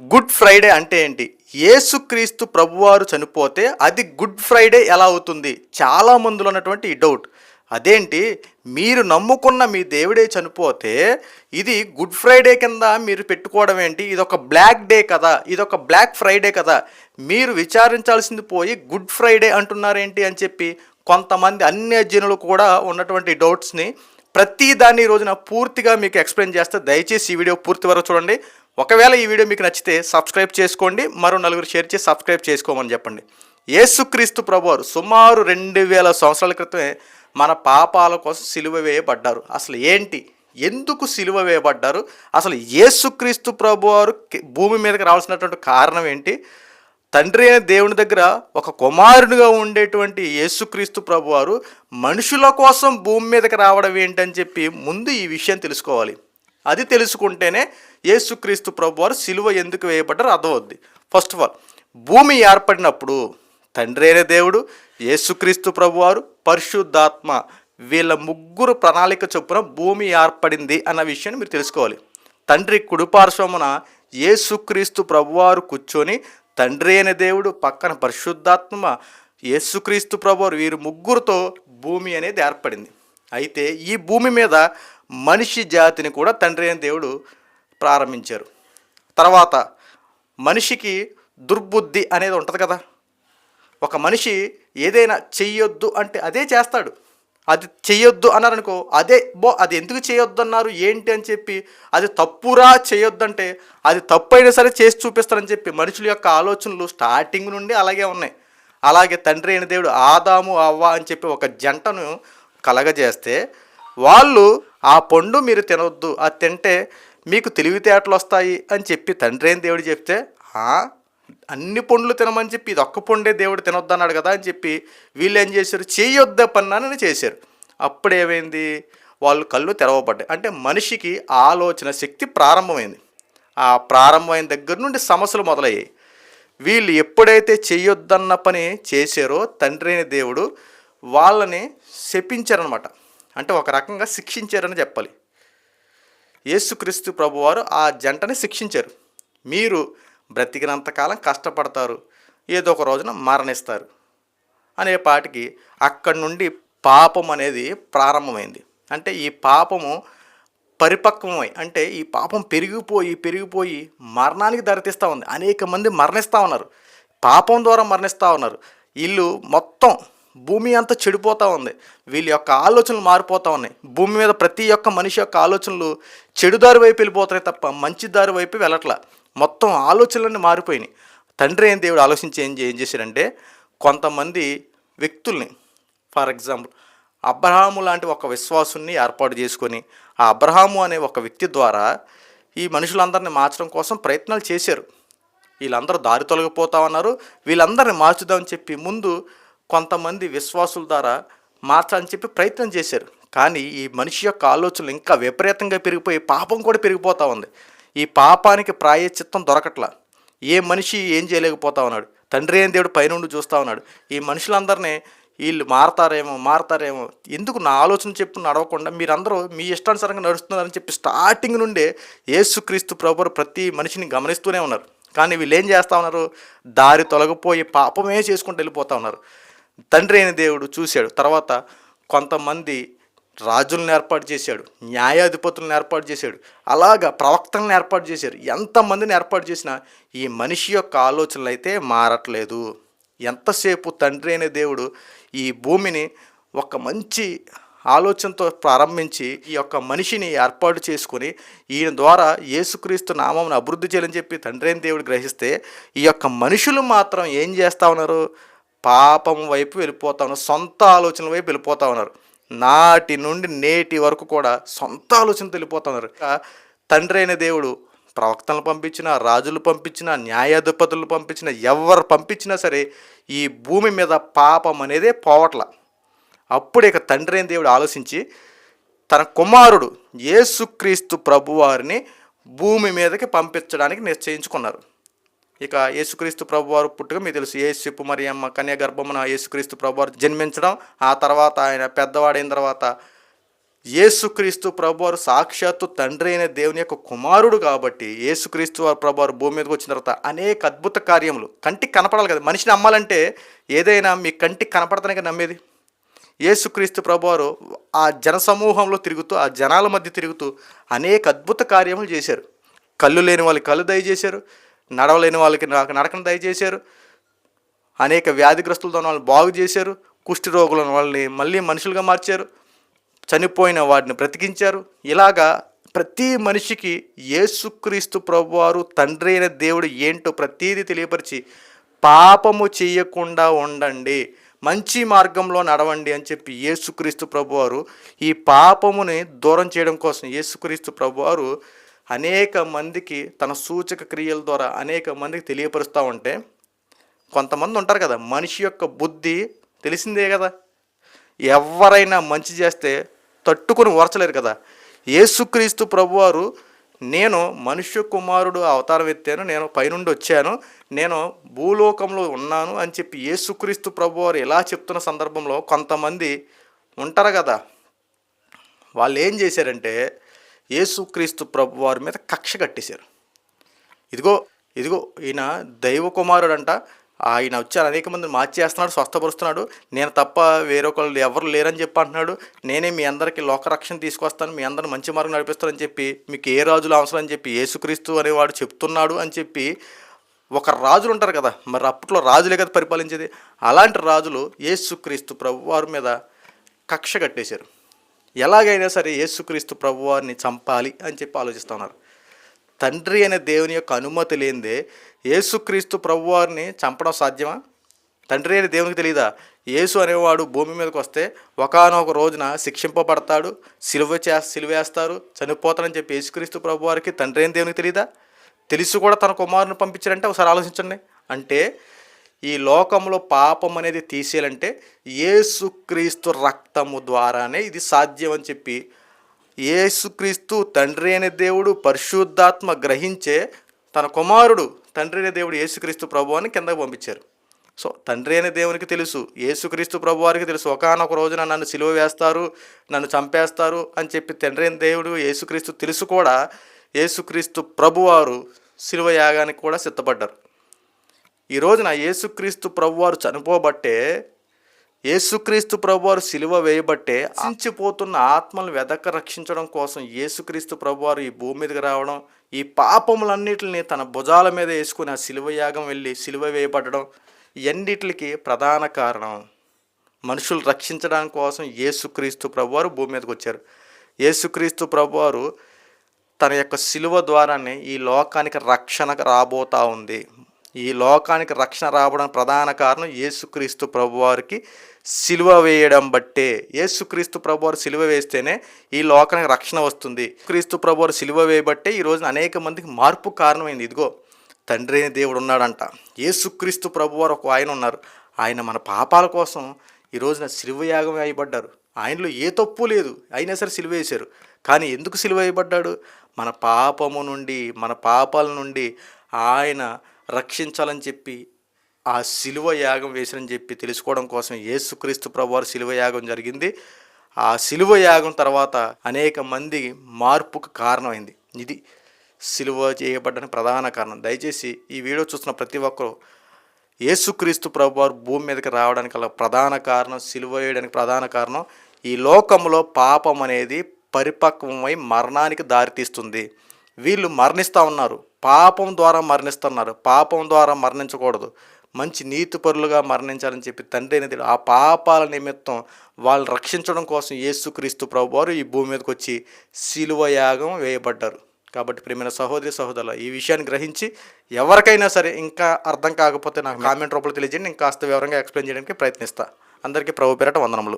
Good Friday అంటే ఏంటి? యేసుక్రీస్తు ప్రభువారు చనిపోతే అది గుడ్ ఫ్రైడే ఎలా అవుతుంది? చాలా మందిలో ఉన్నటువంటి డౌట్. అదేంటి? మీరు నమ్ముకున్న మీ దేవుడే చనిపోతే ఇది గుడ్ ఫ్రైడే కింద మీరు పెట్టుకోవడం ఏంటి? ఇది ఒక బ్లాక్ డే కదా. ఇది ఒక బ్లాక్ ఫ్రైడే కదా. మీరు విచారించాల్సింది పోయి గుడ్ ఫ్రైడే అంటున్నారేంటి అని చెప్పి కొంతమంది అన్యజనులు కూడా ఉన్నటువంటి డౌట్స్ని ప్రతి దాన్ని ఈ రోజున పూర్తిగా మీకు ఎక్స్ప్లెయిన్ చేస్తే దయచేసి ఈ వీడియో పూర్తి వరకు చూడండి. ఒకవేళ ఈ వీడియో మీకు నచ్చితే సబ్స్క్రైబ్ చేసుకోండి మరో నలుగురు షేర్ చేసి సబ్స్క్రైబ్ చేసుకోమని చెప్పండి. యేసుక్రీస్తు ప్రభువారు సుమారు రెండు వేల సంవత్సరాల క్రితమే మన పాపాల కోసం సిలువ వేయబడ్డారు. అసలు ఏంటి? ఎందుకు సిలువ వేయబడ్డారు? అసలు యేసుక్రీస్తు ప్రభువారు భూమి మీదకి రావాల్సినటువంటి కారణం ఏంటి? తండ్రి అయిన దేవుని దగ్గర ఒక కుమారునిగా ఉండేటువంటి యేసుక్రీస్తు ప్రభువారు మనుషుల కోసం భూమి మీదకి రావడం ఏంటని చెప్పి ముందు ఈ విషయం తెలుసుకోవాలి. అది తెలుసుకుంటేనే యేసుక్రీస్తు ప్రభువారు సిలువ ఎందుకు వేయబడ్డారు అర్థమవుద్ది. ఫస్ట్ ఆఫ్ ఆల్ భూమి ఏర్పడినప్పుడు తండ్రి అయిన దేవుడు యేసుక్రీస్తు ప్రభువారు పరిశుద్ధాత్మ వీళ్ళ ముగ్గురు ప్రణాళిక చొప్పున భూమి ఏర్పడింది అన్న విషయాన్ని మీరు తెలుసుకోవాలి. తండ్రి కుడిపార్శ్వమున యేసుక్రీస్తు ప్రభువారు కూర్చొని తండ్రి అయిన దేవుడు పక్కన పరిశుద్ధాత్మ యేసుక్రీస్తు ప్రభువారు వీరు ముగ్గురుతో భూమి అనేది ఏర్పడింది. అయితే ఈ భూమి మీద మనిషి జాతిని కూడా తండ్రి అయిన దేవుడు ప్రారంభించారు. తర్వాత మనిషికి దుర్బుద్ధి అనేది ఉంటుంది కదా. ఒక మనిషి ఏదైనా చెయ్యొద్దు అంటే అదే చేస్తాడు. అది చెయ్యొద్దు అన్నారనుకో అదే బో అది ఎందుకు చేయొద్దు అన్నారు ఏంటి అని చెప్పి అది తప్పురా చేయొద్దంటే అది తప్పు అయినా సరే చేసి చూపిస్తారని చెప్పి మనుషుల యొక్క ఆలోచనలు స్టార్టింగ్ నుండి అలాగే ఉన్నాయి. అలాగే తండ్రి అయిన దేవుడు ఆదాము అవ్వ అని చెప్పి ఒక జంటను కలగజేస్తే వాళ్ళు ఆ పండు మీరు తినవద్దు అది తింటే మీకు తెలివితేటలు వస్తాయి అని చెప్పి తండ్రి అయిన దేవుడు చెప్తే అన్ని పండ్లు తినమని చెప్పి ఇది ఒక్క పండే దేవుడు తినొద్దన్నాడు కదా అని చెప్పి వీళ్ళు ఏం చేశారు? చేయొద్ద పన్నానని చేశారు. అప్పుడు ఏమైంది వాళ్ళు కళ్ళు తెరవబడ్డాయి. అంటే మనిషికి ఆలోచన శక్తి ప్రారంభమైంది. ఆ ప్రారంభమైన దగ్గర నుండి సమస్యలు మొదలయ్యాయి. వీళ్ళు ఎప్పుడైతే చేయొద్దన్న పని చేశారో తండ్రి అయిన దేవుడు వాళ్ళని శపించారనమాట అంటే ఒక రకంగా శిక్షించారని చెప్పాలి. యేసుక్రీస్తు ప్రభువారు ఆ జంటని శిక్షించారు. మీరు బ్రతికినంతకాలం కష్టపడతారు. ఏదో ఒక రోజున మరణిస్తారు. అనే పాటికి అక్కడి నుండి పాపం అనేది ప్రారంభమైంది. అంటే ఈ పాపము పరిపక్వమై అంటే ఈ పాపం పెరిగిపోయి పెరిగిపోయి మరణానికి దారితీస్తూ ఉంది. అనేక మంది మరణిస్తూ ఉన్నారు. పాపం ద్వారా మరణిస్తూ ఉన్నారు. ఇల్లు మొత్తం భూమి అంతా చెడిపోతూ ఉంది. వీళ్ళ యొక్క ఆలోచనలు మారిపోతూ ఉన్నాయి. భూమి మీద ప్రతి ఒక్క మనిషి యొక్క ఆలోచనలు చెడు దారి వైపు వెళ్ళిపోతున్నాయి తప్ప మంచి దారి వైపు వెళ్ళట్లా. మొత్తం ఆలోచనలన్నీ మారిపోయినాయి. తండ్రి అయిన దేవుడు ఆలోచించి ఏం ఏం చేశాడంటే కొంతమంది వ్యక్తుల్ని ఫర్ ఎగ్జాంపుల్ అబ్రహాము లాంటి ఒక విశ్వాసుని ఏర్పాటు చేసుకొని ఆ అబ్రహాము అనే ఒక వ్యక్తి ద్వారా ఈ మనుషులందరిని మార్చడం కోసం ప్రయత్నాలు చేశారు. వీళ్ళందరూ దారి తొలగిపోతా ఉన్నారు. వీళ్ళందరిని మార్చుదామని చెప్పి ముందు కొంతమంది విశ్వాసుల ద్వారా మార్చాలని చెప్పి ప్రయత్నం చేశారు. కానీ ఈ మనిషి యొక్క ఆలోచనలు ఇంకా విపరీతంగా పెరిగిపోయి పాపం కూడా పెరిగిపోతూ ఉంది. ఈ పాపానికి ప్రాయశ్చిత్తం దొరకట్లా. ఏ మనిషి ఏం చేయలేకపోతా ఉన్నాడు. తండ్రి అయిన దేవుడు పైనుండి చూస్తూ ఉన్నాడు. ఈ మనుషులందరినీ వీళ్ళు మారతారేమో మారతారేమో ఎందుకు నా ఆలోచన చెప్పు నడవకుండా మీరందరూ మీ ఇష్టానుసారంగా నడుస్తున్నారని చెప్పి స్టార్టింగ్ నుండే యేసుక్రీస్తు ప్రభువు ప్రతి మనిషిని గమనిస్తూనే ఉన్నారు. కానీ వీళ్ళు ఏం చేస్తూ ఉన్నారు? దారి తొలగిపోయి పాపమే చేసుకుంటూ వెళ్ళిపోతూ ఉన్నారు. తండ్రి అయిన దేవుడు చూశాడు. తర్వాత కొంతమంది రాజులను ఏర్పాటు చేశాడు న్యాయాధిపతులను ఏర్పాటు చేశాడు అలాగా ప్రవక్తలను ఏర్పాటు చేశారు. ఎంతమందిని ఏర్పాటు చేసినా ఈ మనిషి యొక్క ఆలోచనలు అయితే మారట్లేదు. ఎంతసేపు తండ్రి అయిన దేవుడు ఈ భూమిని ఒక మంచి ఆలోచనతో ప్రారంభించి ఈ యొక్క మనిషిని ఏర్పాటు చేసుకొని ఈయన ద్వారా యేసుక్రీస్తు నామం అభివృద్ధి చేయాలని చెప్పి తండ్రి అయిన దేవుడు గ్రహిస్తే ఈ యొక్క మనుషులు మాత్రం ఏం చేస్తా ఉన్నారు? పాపం వైపు వెళ్ళిపోతా ఉన్నారు సొంత ఆలోచనల వైపు వెళ్ళిపోతా ఉన్నారు. నాటి నుండి నేటి వరకు కూడా సొంత ఆలోచన వెళ్ళిపోతా ఉన్నారు. తండ్రి అయిన దేవుడు ప్రవక్తలను పంపించిన రాజులు పంపించిన న్యాయాధిపతులు పంపించిన ఎవరు పంపించినా సరే ఈ భూమి మీద పాపం అనేదే పోవట్ల. అప్పుడు ఇక తండ్రి అయిన దేవుడు ఆలోచించి తన కుమారుడు యేసుక్రీస్తు ప్రభువారిని భూమి మీదకి పంపించడానికి నిశ్చయించుకున్నారు. ఇక యేసుక్రీస్తు ప్రభువారు పుట్టుక మీకు తెలుసు. యేసు మరియమ్మ కన్యా గర్భమున యేసుక్రీస్తు ప్రభువారు జన్మించడం ఆ తర్వాత ఆయన పెద్దవాడైన తర్వాత యేసుక్రీస్తు ప్రభువారు సాక్షాత్తు తండ్రి అయిన దేవుని యొక్క కుమారుడు కాబట్టి యేసుక్రీస్తు వారు ప్రభువారు భూమి మీదకి వచ్చిన తర్వాత అనేక అద్భుత కార్యములు. కంటికి కనపడాలి కదా. మనిషిని నమ్మాలంటే ఏదైనా మీ కంటికి కనపడతానే కదా నమ్మేది. యేసుక్రీస్తు ప్రభువారు ఆ జనసమూహంలో తిరుగుతూ ఆ జనాల మధ్య తిరుగుతూ అనేక అద్భుత కార్యములు చేశారు. కళ్ళు లేని వాళ్ళు కళ్ళు దయచేశారు. నడవలేని వాళ్ళకి నాకు నడకను దయచేశారు. అనేక వ్యాధిగ్రస్తులతో వాళ్ళని బాగు చేశారు. కుష్టి రోగులను వాళ్ళని మళ్ళీ మనుషులుగా మార్చారు. చనిపోయిన వాటిని బ్రతికించారు. ఇలాగా ప్రతి మనిషికి యేసుక్రీస్తు ప్రభువారు తండ్రి అయిన దేవుడు ఏంటో ప్రతీది తెలియపరిచి పాపము చేయకుండా ఉండండి. మంచి మార్గంలో నడవండి అని చెప్పి యేసుక్రీస్తు ప్రభువారు ఈ పాపముని దూరం చేయడం కోసం యేసుక్రీస్తు ప్రభువారు అనేక మందికి తన సూచక క్రియల ద్వారా అనేక మందికి తెలియపరుస్తూ ఉంటే కొంతమంది ఉంటారు కదా మనిషి యొక్క బుద్ధి తెలిసిందే కదా. ఎవరైనా మంచి చేస్తే తట్టుకొని ఓర్చలేరు కదా. యేసుక్రీస్తు ప్రభువారు నేను మనుష్య కుమారుడు అవతారం ఎత్తాను నేను పైనుండి వచ్చాను నేను భూలోకంలో ఉన్నాను అని చెప్పి యేసుక్రీస్తు ప్రభువారు ఎలా చెప్తున్న సందర్భంలో కొంతమంది ఉంటారు కదా. వాళ్ళు ఏం చేశారంటే యేసుక్రీస్తు ప్రభువారి మీద కక్ష కట్టేశారు. ఇదిగో ఇదిగో ఈయన దైవ కుమారుడు అంట ఆయన వచ్చారు అనేక మందిని మార్చేస్తున్నాడు స్వస్థపరుస్తున్నాడు. నేను తప్ప వేరొకళ్ళు ఎవరు లేరని చెప్పి అంటున్నాడు. నేనే మీ అందరికీ లోకరక్షణ తీసుకొస్తాను మీ అందరిని మంచి మార్గం నడిపిస్తానని చెప్పి మీకు ఏ రాజులు అవసరం అని చెప్పి యేసుక్రీస్తు అనేవాడు చెప్తున్నాడు అని చెప్పి ఒక రాజులు ఉంటారు కదా మరి అప్పట్లో రాజులే కదా పరిపాలించేది. అలాంటి రాజులు యేసుక్రీస్తు ప్రభు వారి మీద కక్ష కట్టేశారు. ఎలాగైనా సరే యేసుక్రీస్తు ప్రభువారిని చంపాలి అని చెప్పి ఆలోచిస్తున్నారు తండ్రి అనే దేవుని యొక్క అనుమతి లేనిదే యేసుక్రీస్తు ప్రభువారిని చంపడం సాధ్యమా? తండ్రి అనే దేవునికి తెలియదా యేసు అనేవాడు భూమి మీదకి వస్తే ఒకనొక రోజున శిక్షింపబడతాడు సిలువ చే సిలువేస్తారు చనిపోతాడని చెప్పి యేసుక్రీస్తు ప్రభువారికి తండ్రి అయిన దేవునికి తెలియదా తెలిసి కూడా తన కుమారుని పంపించారంటే ఒకసారి ఆలోచించండి. అంటే ఈ లోకంలో పాపం అనేది తీసేయాలంటే ఏసుక్రీస్తు రక్తము ద్వారానే ఇది సాధ్యం అని చెప్పి ఏసుక్రీస్తు తండ్రి అనే దేవుడు పరిశుద్ధాత్మ గ్రహించే తన కుమారుడు తండ్రి అనే దేవుడు యేసుక్రీస్తు ప్రభు అని కిందకు పంపించారు. సో తండ్రి అనే దేవునికి తెలుసు యేసుక్రీస్తు ప్రభు వారికి తెలుసు ఒకనొక రోజున నన్ను సిలువ వేస్తారు నన్ను చంపేస్తారు అని చెప్పి తండ్రి అయిన దేవుడు యేసుక్రీస్తు తెలుసు కూడా యేసుక్రీస్తు ప్రభువారు సిలువ యాగానికి కూడా సిద్ధపడ్డారు. ఈ రోజున యేసుక్రీస్తు ప్రభువారు చనిపోబట్టే యేసుక్రీస్తు ప్రభువారు సిలువ వేయబట్టే అంచిపోతున్న ఆత్మలను వెదక రక్షించడం కోసం యేసుక్రీస్తు ప్రభువారు ఈ భూమి మీదకి రావడం ఈ పాపములన్నిటిని తన భుజాల మీద వేసుకుని ఆ సిలువ యాగం వెళ్ళి సిలువ వేయబడడం ఇవన్నిటికి ప్రధాన కారణం. మనుషులు రక్షించడానికి కోసం యేసుక్రీస్తు ప్రభువారు భూమి మీదకి వచ్చారు. యేసుక్రీస్తు ప్రభువారు తన యొక్క సిలువ ద్వారానే ఈ లోకానికి రక్షణ రాబోతా ఉంది. ఈ లోకానికి రక్షణ రావడం ప్రధాన కారణం యేసుక్రీస్తు ప్రభువారికి సిలువ వేయడం బట్టే. యేసుక్రీస్తు ప్రభువారు సిలువ వేస్తేనే ఈ లోకానికి రక్షణ వస్తుంది. క్రీస్తు ప్రభువారు సిలువ వేయబట్టే ఈ రోజున అనేక మందికి మార్పు కారణమైంది. ఇదిగో తండ్రి అయిన దేవుడు ఉన్నాడంట. యేసుక్రీస్తు ప్రభువారు ఒక ఆయన ఉన్నారు. ఆయన మన పాపాల కోసం ఈ రోజున సిలువ యాగం వేయబడ్డారు. ఆయనలో ఏ తప్పు లేదు. అయినా సరే సిలువ వేశారు. కానీ ఎందుకు సిలువ వేయబడ్డాడు? మన పాపము నుండి మన పాపాల నుండి ఆయన రక్షించాలని చెప్పి ఆ శిలువ యాగం వేసినని చెప్పి తెలుసుకోవడం కోసం యేసుక్రీస్తు ప్రభువారు శిలువ యాగం జరిగింది. ఆ శిలువ యాగం తర్వాత అనేక మంది మార్పుకు కారణమైంది. ఇది సిలువ చేయబడ్డానికి ప్రధాన కారణం. దయచేసి ఈ వీడియో చూస్తున్న ప్రతి ఒక్కరూ యేసుక్రీస్తు ప్రభువారు భూమి మీదకి రావడానికి గల ప్రధాన కారణం సిలువ వేయడానికి ప్రధాన కారణం ఈ లోకంలో పాపం అనేది పరిపక్వమై మరణానికి దారితీస్తుంది వీళ్ళు మరణిస్తూ ఉన్నారు. పాపం ద్వారా మరణిస్తున్నారు. పాపం ద్వారా మరణించకూడదు. మంచి నీతిపరులుగా మరణించాలని చెప్పి తండ్రి అనేది ఆ పాపాల నిమిత్తం వాళ్ళు రక్షించడం కోసం యేసుక్రీస్తు ప్రభు వారు ఈ భూమి మీదకి వచ్చి శిలువ యాగం వేయబడ్డారు. కాబట్టి ప్రేమైన సహోదరి సహోదరుల ఈ విషయాన్ని గ్రహించి ఎవరికైనా సరే ఇంకా అర్థం కాకపోతే నాకు కామెంట్ రూపంలో తెలియజేయండి. ఇంకా కాస్త వివరంగా ఎక్స్ప్లెయిన్ చేయడానికి ప్రయత్నిస్తా. అందరికీ ప్రభు పేరట వందనములు.